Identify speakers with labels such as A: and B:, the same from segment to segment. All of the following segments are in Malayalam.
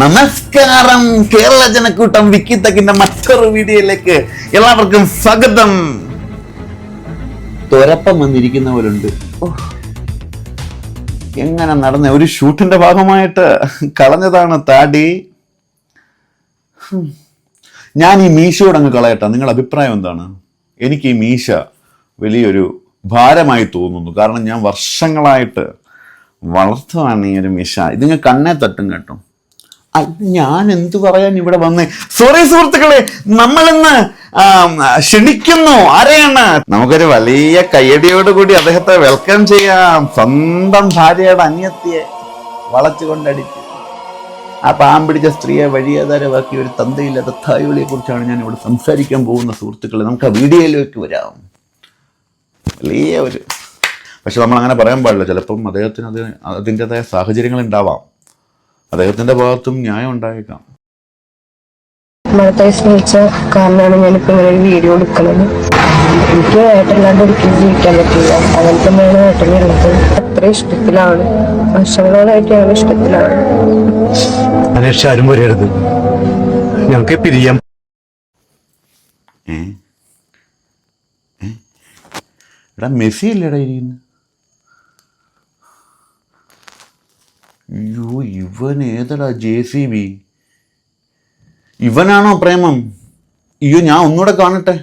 A: നമസ്കാരം. കേരള ജനക്കൂട്ടം വിക്കിത്തക്കിന്റെ മറ്റൊരു വീഡിയോയിലേക്ക് എല്ലാവർക്കും സ്വാഗതം. തുരപ്പം വന്നിരിക്കുന്ന പോലുണ്ട് എങ്ങനെ നടന്ന? ഒരു ഷൂട്ടിന്റെ ഭാഗമായിട്ട് കളഞ്ഞതാണ് താടി. ഞാൻ ഈ മീശയോട് അങ്ങ് കളയട്ടെ. നിങ്ങളുടെ അഭിപ്രായം എന്താണ്? എനിക്ക് ഈ മീശ വലിയൊരു ഭാരമായി തോന്നുന്നു. കാരണം ഞാൻ വർഷങ്ങളായിട്ട് വളർത്തുവാണ് ഈ ഒരു മീശ. ഇതിങ്ങ് കണ്ണേ തട്ടും കേട്ടോ. ഞാൻ എന്തു പറയാൻ ഇവിടെ വന്നേ? സോറി സുഹൃത്തുക്കളെ നമ്മളിന്ന് ക്ഷണിക്കുന്നു. ആരെയാണ്? നമുക്കൊരു വലിയ കയ്യടിയോട് കൂടി അദ്ദേഹത്തെ വെൽക്കം ചെയ്യാം. സ്വന്തം ഭാര്യയുടെ അനിയത്തിയെ വളച്ചുകൊണ്ടടിച്ച്. ആ പാമ്പ് പിടിച്ച സ്ത്രീയെ ബാക്കി ഒരു തന്തയില്ലാത്ത തായോളിയെ കുറിച്ചാണ് ഞാൻ ഇവിടെ സംസാരിക്കാൻ പോകുന്ന സുഹൃത്തുക്കളെ. നമുക്ക് ആ വീഡിയോയിലേക്ക് വരാം. വലിയ ഒരു പക്ഷെ നമ്മൾ അങ്ങനെ പറയാൻ പാടില്ല. ചിലപ്പം അദ്ദേഹത്തിന് അത് അതിന്റെതായ സാഹചര്യങ്ങൾ ഉണ്ടാവാം. അദ്ദേഹത്തിന്റെ ഭാഗത്തും ന്യായം ഉണ്ടായേക്കാം.
B: മഴത്തെ സ്നേഹിച്ച കാരണമാണ് ഞാനിപ്പോ ഇങ്ങനെ ഒരു വീഡിയോ എടുക്കുന്നത്. എനിക്ക് ഏട്ടല്ലാണ്ട് ഒരിക്കലും ജീവിക്കാൻ പറ്റില്ല. അങ്ങനെ തന്നെയാണ് ഏട്ടനുള്ളത് അത്ര ഇഷ്ടത്തിലാണ്. വർഷങ്ങളോളായിട്ട് ഞങ്ങൾ ഇഷ്ടത്തിലാണ്.
C: അനേഷ് ആരും വരരുത്. ഞങ്ങൾക്ക് പിരിയാം?
A: എടാ മെസ്സി അല്ലേടാ ഇരിക്കുന്നത് അയ്യോ ഇവൻ ഏതടാ ജെ സി ബി? ഇവനാണോ പ്രേമം? അയ്യോ ഞാൻ ഒന്നുകൂടെ കാണട്ടെ.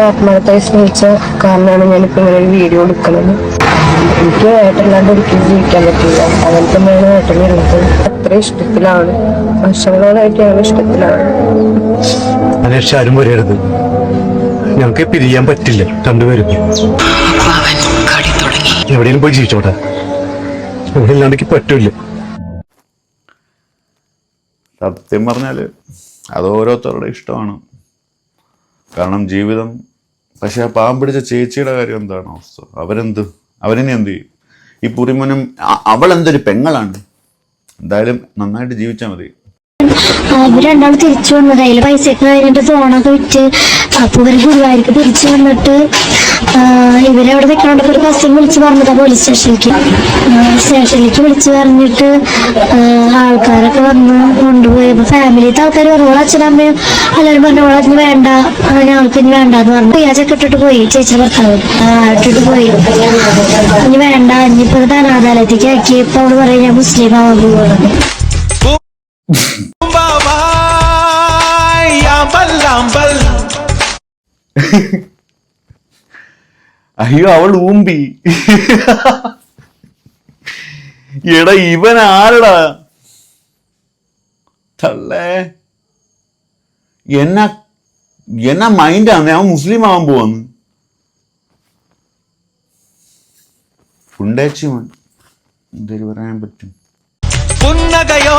B: ആത്മാർത്ഥത്തെ സ്നേഹിച്ച കാരണമാണ് ഞാനിപ്പോ ഇങ്ങനെ ഒരു വീഡിയോ എടുക്കുന്നത്. എനിക്ക് ഏട്ടല്ലാണ്ട് ഒരിക്കലും ജീവിക്കാൻ പറ്റില്ല. അങ്ങനെ തന്നെയാണ് ഏട്ടനുള്ളത് അത്ര ഇഷ്ടത്തിലാണ്. വർഷങ്ങളോളായിട്ട് ഞങ്ങൾ ഇഷ്ടത്തിലാണ്.
C: അന്വേഷിച്ച് ആരും വരരുത്. ഞങ്ങൾക്ക് പിരിയാൻ പറ്റില്ല. രണ്ടുപേരും. എവിടെയും പോയി ജീവിച്ചോട്ടെ. ഇവിടെ ഇല്ലാണ്ടെങ്കിൽ പറ്റൂല
A: സത്യം പറഞ്ഞാൽ അത് ഓരോരുത്തരുടെ ഇഷ്ടമാണ്. കാരണം ജീവിതം പക്ഷെ ആ പാവം പിടിച്ച ചേച്ചിയുടെ കാര്യം എന്താണ് അവസ്ഥ? അവരെന്ത്? അവരിനി എന്ത് ചെയ്യും? ഈ പുറിമനും അവളെന്തൊരു പെങ്ങളാണ്? എന്തായാലും നന്നായിട്ട് ജീവിച്ചാൽ മതി.
D: അവർ രണ്ടാൾ തിരിച്ചു വന്നത്. അതിൽ പൈസയൊക്കെ കഴിഞ്ഞിട്ട് ഫോണൊക്കെ വിറ്റ് അപ്പൊ ഇവർ ഗുരുവായൂർക്ക് തിരിച്ചു വന്നിട്ട് ആ, ഇവരവിടെ നിൽക്കാണ്ടൊക്കെ ഒരു കസിൻ വിളിച്ച് പറഞ്ഞതാ പോലീസ് സ്റ്റേഷനിലേക്ക് സ്റ്റേഷനിലേക്ക് വിളിച്ച് പറഞ്ഞിട്ട് ആ, ആൾക്കാരൊക്കെ വന്ന് കൊണ്ടുപോയി അപ്പൊ ഫാമിലിത്തെ ആൾക്കാർ പറഞ്ഞു ഓളെ അച്ഛനമ്മയും എല്ലാവരും പറഞ്ഞു ഓളെ ഇനി വേണ്ട ആ, ഞങ്ങൾക്ക് ഇനി വേണ്ട എന്ന് പറഞ്ഞു. പിയാജൊക്കെ ഇട്ടിട്ട് പോയി ചേച്ചി ഭർത്താവ്. ആ, ഇട്ടിട്ട് പോയി. ഇനി വേണ്ട ഇനിയിപ്പോ അനാഥാലയത്തേക്ക് ആക്കി ഇപ്പൊ അവൾ പറയും ഞാൻ മുസ്ലിം ആവാൻ പോവുകയാണ്
A: അയ്യോ അവൾ ഊമ്പി. എടാ ഇവൻ ആരടാ? തള്ളേ. എന്നാ എന്നാ മൈൻഡാണ് അവൻ മുസ്ലിം ആവാൻ പോവാന്ന്. ഫുണ്ടേച്ചി മൺ എന്തേലും പറയാൻ പറ്റും.
E: പുന്നകയോ?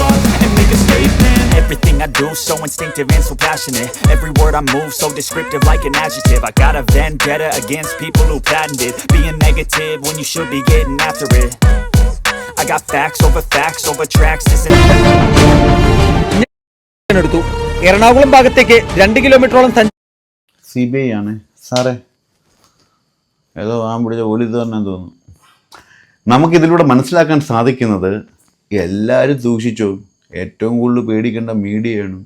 E: up Everything I do so instinctive and so passionate Every word I move so descriptive like an adjective I got a vendetta against people who patented Being negative when you should be getting after it I got facts over facts over tracks This is
F: എടുത്തു എറണാകുളം ഭാഗത്തേക്ക് രണ്ട് കിലോമീറ്ററോളം
A: സി ബി ഐ ആണ് സാറേ ഏതോ ആ പിടിച്ച പോലീസ് തന്നെ തോന്നുന്നു നമുക്കിതിലൂടെ മനസ്സിലാക്കാൻ സാധിക്കുന്നത് എല്ലാവരും സൂക്ഷിച്ചു ഏറ്റവും കൂടുതൽ പേടിക്കേണ്ട മീഡിയയാണ്.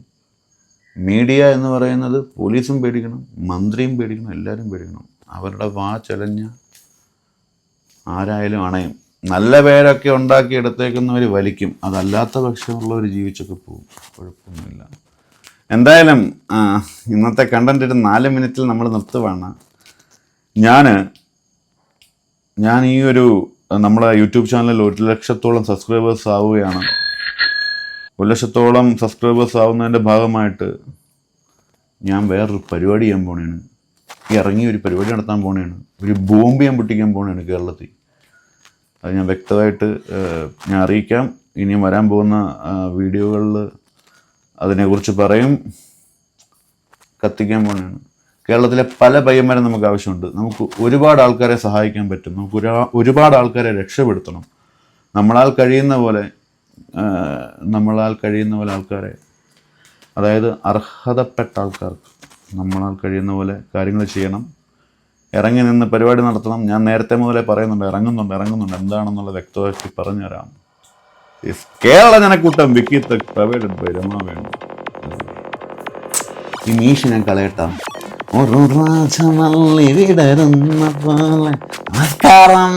A: മീഡിയ എന്ന് പറയുന്നത് പോലീസും പേടിക്കണം മന്ത്രിയും പേടിക്കണം എല്ലാവരും പേടിക്കണം. അവരുടെ വാ ചലഞ്ഞ ആരായാലും അണയും. നല്ല പേരൊക്കെ ഉണ്ടാക്കിയെടുത്തേക്കുന്നവർ വലിക്കും. അതല്ലാത്ത പക്ഷമുള്ളവർ ജീവിച്ചൊക്കെ പോകും. കുഴപ്പമൊന്നുമില്ല. എന്തായാലും ഇന്നത്തെ കണ്ടന്റ് ഒരു നാല് മിനിറ്റിൽ നമ്മൾ നിർത്തുവാണ്. ഞാൻ ഞാൻ ഈ ഒരു നമ്മുടെ യൂട്യൂബ് ചാനലിൽ ഒരു ലക്ഷത്തോളം സബ്സ്ക്രൈബേഴ്സ് ആവുകയാണ്. ഒരു ലക്ഷത്തോളം സബ്സ്ക്രൈബേഴ്സ് ആവുന്നതിന്റെ ഭാഗമായിട്ട് ഞാൻ വേറൊരു പരിപാടി ചെയ്യാൻ പോണേണ്. ഇറങ്ങി ഒരു പരിപാടി നടത്താൻ പോണേണ്. ഒരു ബോംബ് ഞാൻ പൊട്ടിക്കാൻ പോണേണ് കേരളത്തിൽ. അത് ഞാൻ വ്യക്തമായിട്ട് ഞാൻ അറിയിക്കാം. ഇനിയും വരാൻ പോകുന്ന വീഡിയോകളിൽ അതിനെക്കുറിച്ച് പറയും. കത്തിക്കാൻ പോണേണ്. കേരളത്തിലെ പല പയ്യന്മാരെ നമുക്ക് ആവശ്യമുണ്ട്. നമുക്ക് ഒരുപാട് ആൾക്കാരെ സഹായിക്കാൻ പറ്റും. നമുക്ക് ഒരാ- ഒരുപാട് ആൾക്കാരെ രക്ഷപ്പെടുത്തണം. നമ്മളാൽ കഴിയുന്ന പോലെ നമ്മളാൽ കഴിയുന്ന പോലെ ആൾക്കാരെ. അതായത് അർഹതപ്പെട്ട ആൾക്കാർക്ക് നമ്മളാൽ കഴിയുന്ന പോലെ കാര്യങ്ങൾ ചെയ്യണം. ഇറങ്ങി നിന്ന് പരിപാടി നടത്തണം. ഞാൻ നേരത്തെ മുതലേ പറയുന്നുണ്ട് ഇറങ്ങുന്നുണ്ട് ഇറങ്ങുന്നുണ്ട്. എന്താണെന്നുള്ള വ്യക്തമാക്കി പറഞ്ഞുതരാം. കേരള ജനക്കൂട്ടം വിക്കിത്ത് പ്രവേഡഡ് ബൈ രമ വേണു. ഈ മീശ ഞാൻ കളയട്ടാം. ഒരു രാജ നല്ലി വിടരുന്ന പോലെ നമസ്കാരം